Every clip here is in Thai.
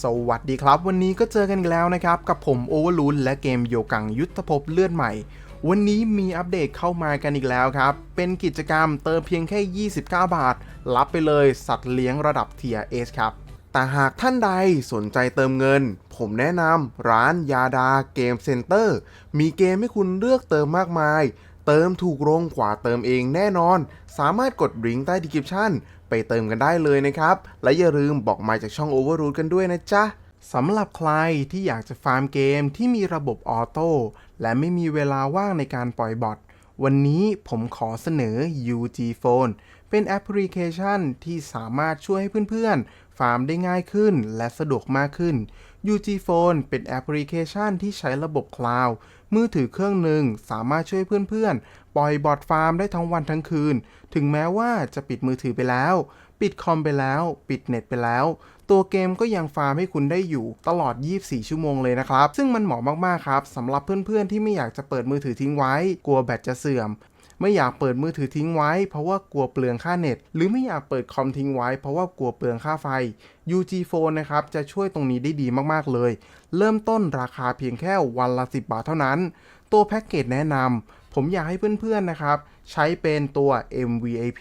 สวัสดีครับ วันนี้ก็เจอกันอีกแล้วนะครับ กับผมโอเวอร์ลูนและเกมโยกังยุทธภพเลือดใหม่ วันนี้มีอัปเดตเข้ามากันอีกแล้วครับ เป็นกิจกรรมเติมเพียงแค่ 29 บาท รับไปเลยสัตว์เลี้ยงระดับเทียเอสครับ แต่หากท่านใดสนใจเติมเงิน ผมแนะนำร้านยาดาเกมเซ็นเตอร์ มีเกมให้คุณเลือกเติมมากมายเติมถูกลงกว่าเติมเองแน่นอน สามารถกดลิงก์ใต้ดีคริปชั่น ไปเติมกันได้เลยนะครับ และอย่าลืมบอกมาจากช่อง Overroot กันด้วยนะจ๊ะสำหรับใครที่อยากจะฟาร์มเกมที่มีระบบออโต้และไม่มีเวลาว่างในการปล่อยบอทวันนี้ผมขอเสนอ UG Phone เป็นแอปพลิเคชันที่สามารถช่วยให้เพื่อนๆ ฟาร์มได้ง่ายขึ้นและสะดวกมากขึ้น UG Phone เป็นแอปพลิเคชันที่ใช้ระบบคลาวด์ มือถือเครื่องหนึ่งสามารถช่วยเพื่อนๆ ปล่อยบอดฟาร์มได้ทั้งวันทั้งคืน ถึงแม้ว่าจะปิดมือถือไปแล้ว ปิดคอมไปแล้ว ปิดเน็ตไปแล้ว ตัวเกมก็ยังฟาร์มให้คุณได้อยู่ตลอด 24 ชั่วโมงเลยนะครับ ซึ่งมันเหมาะมากๆครับสำหรับเพื่อนๆ ที่ไม่อยากจะเปิดมือถือทิ้งไว้ กลัวแบตจะเสื่อม ไม่อยากเปิดมือถือทิ้งไว้ เพราะว่ากลัวเปลืองค่าเน็ต หรือไม่อยากเปิดคอมทิ้งไว้ เพราะว่ากลัวเปลืองค่าไฟ UG Phone นะครับจะช่วยตรงนี้ได้ดีมากๆเลย เริ่มต้นราคาเพียงแค่วันละ 10 บาทเท่านั้น ตัวแพ็กเกจแนะนำผมอยากให้เพื่อนๆนะครับใช้เป็นตัว MVAP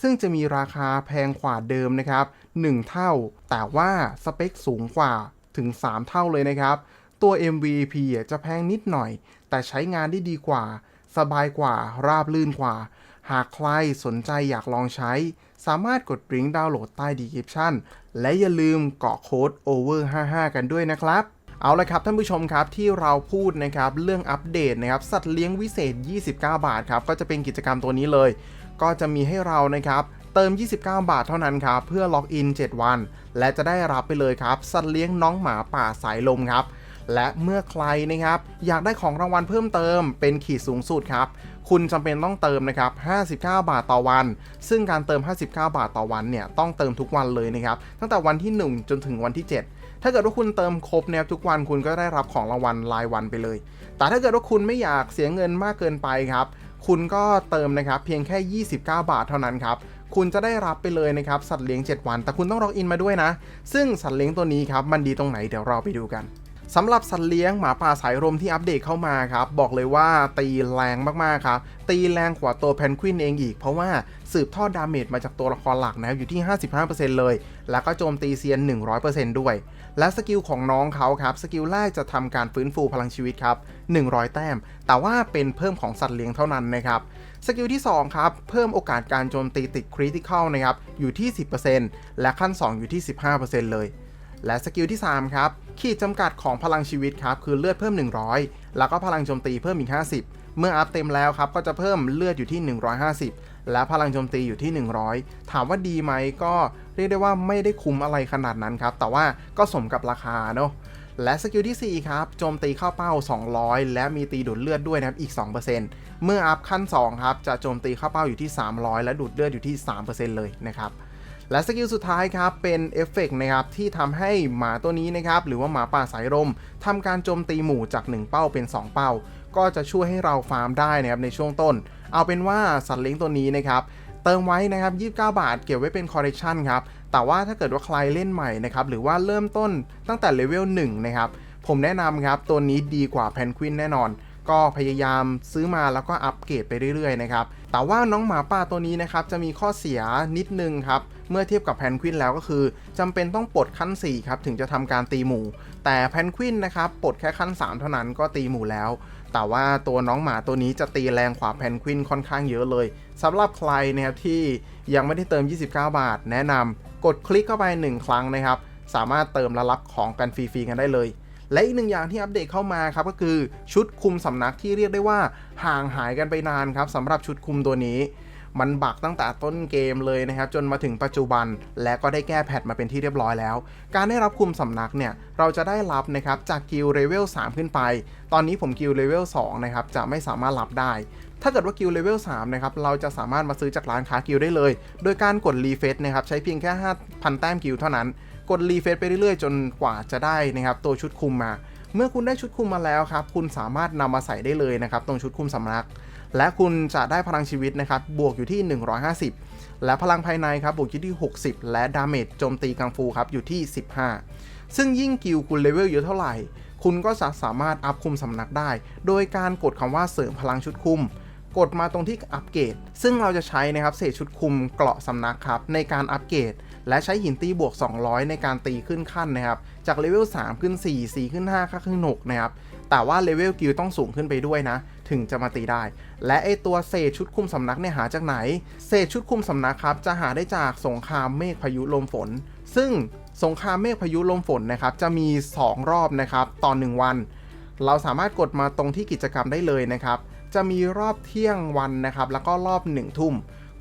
ซึ่งจะมีราคาแพงกว่าเดิมนะครับ 1 เท่า แต่ว่าสเปคสูงกว่าถึง 3 เท่าเลยนะครับ ตัว MVP จะแพงนิดหน่อย แต่ใช้งานได้ดีกว่า สบายกว่าราบลื่นกว่า หากใครสนใจอยากลองใช้ สามารถกดลิงก์ดาวน์โหลดใต้ดีคริปชั่นและอย่าลืมเกาะโค้ด over55 กันด้วยนะครับเอาละครับท่านผู้ชมครับที่เราพูดนะครับเรื่องอัปเดตนะครับสัตว์เลี้ยงวิเศษ 29 บาทครับก็จะเป็นกิจกรรมตัวนี้เลย ก็จะมีให้เรานะครับเติม 29 บาทเท่านั้นครับเพื่อล็อกอิน 7 วัน และจะได้รับไปเลยครับ สัตว์เลี้ยงน้องหมาป่าสายลมครับ และเมื่อใครนะครับอยากได้ของรางวัลเพิ่มเติมเป็นขีดสูงสุดครับ คุณจำเป็นต้องเติมนะครับ59 บาทต่อวัน ซึ่งการเติม 59 บาทต่อวันเนี่ยต้องเติมทุกวันเลยนะครับ ตั้งแต่วันที่ 1 จนถึงวันที่ 7 ถ้าเกิดว่าคุณเติมครบนะครับทุกวันคุณก็ได้รับของรางวัลรายวันไปเลย แต่ถ้าเกิดว่าคุณไม่อยากเสียเงินมากเกินไปครับคุณก็เติมนะครับเพียงแค่ 29 บาทเท่านั้นครับคุณจะได้รับไปเลยนะครับสัตว์เลี้ยง 7 วัน แต่คุณต้องล็อกอินมาด้วยนะ ซึ่งสัตว์เลี้ยงตัวนี้ครับมันดีตรงไหนเดี๋ยวเราไปดูกัน สำหรับสัตว์เลี้ยงหมาป่าสายลมที่อัปเดตเข้ามาครับ บอกเลยว่าตีแรงมากๆครับ ตีแรงกว่าตัวแพนกวินเองอีก เพราะว่าสืบทอดดาเมจมาจากตัวละครหลักนะอยู่ที่ 55%เลย แล้วก็โจมตีเซียน 100%ด้วย และสกิลของน้องเขาครับสกิลแรกจะทำการฟื้นฟูพลังชีวิตครับ100 แต้ม แต่ว่าเป็นเพิ่มของสัตว์เลี้ยงเท่านั้นนะครับสกิลที่ 2 ครับ เพิ่มโอกาสการโจมตีติดคริติคอลนะครับอยู่ที่ 10%และขั้น 2 อยู่ที่ 15%เลย และสกิลที่ 3 ครับ ขีดจำกัดของพลังชีวิตครับ คือเลือดเพิ่ม 100 แล้วก็พลังโจมตีเพิ่มอีก 50 เมื่ออัพเต็มแล้วครับ ก็จะเพิ่มเลือดอยู่ที่ 150 และพลังโจมตีอยู่ที่ 100 ถามว่าดีไหมก็เรียกได้ว่าไม่ได้คุ้มอะไรขนาดนั้นครับ แต่ว่าก็สมกับราคาเนาะและสกิลที่ 4 ครับ โจมตีเข้าเป้า 200 และมีตีดูดเลือดด้วยนะครับ อีก 2%เมื่ออัพขั้น 2 ครับ จะโจมตีเข้าเป้าอยู่ที่ 300 และดูดเลือดอยู่ที่ 3%เลยนะครับ และสกิลสุดท้ายครับเป็นเอฟเฟกต์นะครับที่ทำให้หมาตัวนี้นะครับหรือว่าหมาป่าสายลมทำการโจมตีหมู่จาก 1 เป้าเป็น 2 เป้า ก็จะช่วยให้เราฟาร์มได้นะครับในช่วงต้น เอาเป็นว่าสัตว์เลี้ยงตัวนี้นะครับเติมไว้นะครับ29 บาท เก็บไว้เป็นคอร์เรคชันครับแต่ว่าถ้าเกิดว่าใครเล่นใหม่นะครับหรือว่าเริ่มต้นตั้งแต่เลเวล1นะครับผมแนะนำครับตัวนี้ดีกว่าแพนกวินแน่นอน ก็พยายามซื้อมาแล้วก็อัปเกรดไปเรื่อยๆนะครับแต่ว่าน้องหมาป่าตัวนี้นะครับจะมีข้อเสียนิดนึงครับเมื่อเทียบกับแพนกวินแล้วก็คือจำเป็นต้องปลดขั้น4ครับถึงจะทำการตีหมู่ แต่แพนกวินนะครับปลดแค่ขั้น 3 เท่านั้นก็ตีหมู่แล้ว แต่ว่าตัวน้องหมาตัวนี้จะตีแรงกว่าแพนกวินค่อนข้างเยอะเลยสำหรับใครนะครับที่ยังไม่ได้เติม 29 บาท แนะนำกดคลิกเข้าไป 1 ครั้งนะครับสามารถเติมและรับของกันฟรีๆกันได้เลย และอีกหนึ่งอย่างที่อัปเดตเข้ามาครับก็คือชุดคุมสำนักที่เรียกได้ว่าห่างหายกันไปนานครับสำหรับชุดคุมตัวนี้ มันบักตั้งแต่ต้นเกมเลยนะครับจนมาถึงปัจจุบันและก็ได้แก้แพทมาเป็นที่เรียบร้อยแล้ว การได้รับคุมสำนักเนี่ยเราจะได้รับนะครับจากกิลเลเวล3ขึ้นไป ตอนนี้ผมกิลเลเวล2นะครับจะไม่สามารถรับได้ถ้าเกิดว่ากิลเลเวล3นะครับ เราจะสามารถมาซื้อจากร้านค้ากิลได้เลย โดยการกดรีเฟซนะครับ ใช้เพียงแค่ 5,000 แต้มกิลเท่านั้น กดรีเฟซไปเรื่อยๆ จนกว่าจะได้นะครับ ตัวชุดคุมมา เมื่อคุณได้ชุดคุมมาแล้วครับ คุณสามารถนำมาใส่ได้เลยนะครับ ตรงชุดคุมสำนัก และคุณจะได้พลังชีวิตนะครับ บวกอยู่ที่ 150 และพลังภายในครับ บวกอยู่ที่ 60 และดาเมจโจมตีกังฟูครับ อยู่ที่ 15 ซึ่งยิ่งกิลคุณเลเวลเยอะเท่าไหร่ คุณก็จะสามารถอัพคุมสำนักได้ โดยการกดคำว่าเสริมพลังชุดคุม กดมาตรงที่อัปเกรด ซึ่งเราจะใช้นะครับเศษชุดคุมเกราะสำนักครับในการอัปเกรด และใช้หินตีบวก 200 ในการตีขึ้นขั้นนะครับ จากเลเวล3ขึ้น 4 4 ขึ้น 5ขึ้น6นะครับ แต่ว่าเลเวลกิลต้องสูงขึ้นไปด้วยนะ ถึงจะมาตีได้ และไอตัวเศษชุดคุมสำนักเนี่ยหาจากไหน เศษชุดคุมสำนักครับจะหาได้จากสงครามเมฆพายุลมฝน ซึ่งสงครามเมฆพายุลมฝนนะครับจะมี 2 รอบนะครับต่อ1วัน เราสามารถกดมาตรงที่กิจกรรมได้เลยนะครับ จะมีรอบเที่ยงวันนะครับ แล้วก็รอบ 1 ทุ่ม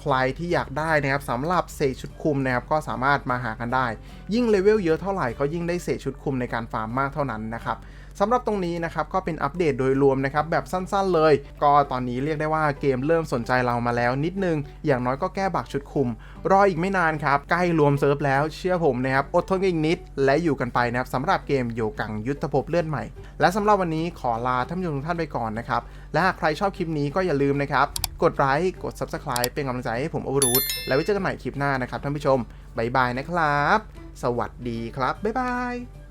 ใครที่อยากได้นะครับสำหรับเศษชุดคุมนะครับก็สามารถมาหากันได้ ยิ่งเลเวลเยอะเท่าไหร่ก็ยิ่งได้เศษชุดคุมในการฟาร์มมากเท่านั้นนะครับสำหรับตรงนี้นะครับก็เป็นอัปเดตโดยรวมนะครับแบบสั้นๆเลย ก็ตอนนี้เรียกได้ว่าเกมเริ่มสนใจเรามาแล้วนิดนึง อย่างน้อยก็แก้บักชุดคุม รออีกไม่นานครับ ใกล้รวมเซิร์ฟแล้วเชื่อผมนะครับอดทนกันอีกนิด และอยู่กันไปนะครับสำหรับเกมโยกังยุทธภพเลื่อนใหม่ และสำหรับวันนี้ขอลาท่านผู้ชมทุกท่านไปก่อนนะครับและหากใครชอบคลิปนี้ก็อย่าลืมนะครับ กดไลค์กด Subscribe เป็นกำลังใจให้ผมโอเวอร์รูทแล้วไว้เจอกันใหม่คลิปหน้านะครับท่านผู้ชม บ๊ายบายนะครับ สวัสดีครับ บ๊ายบาย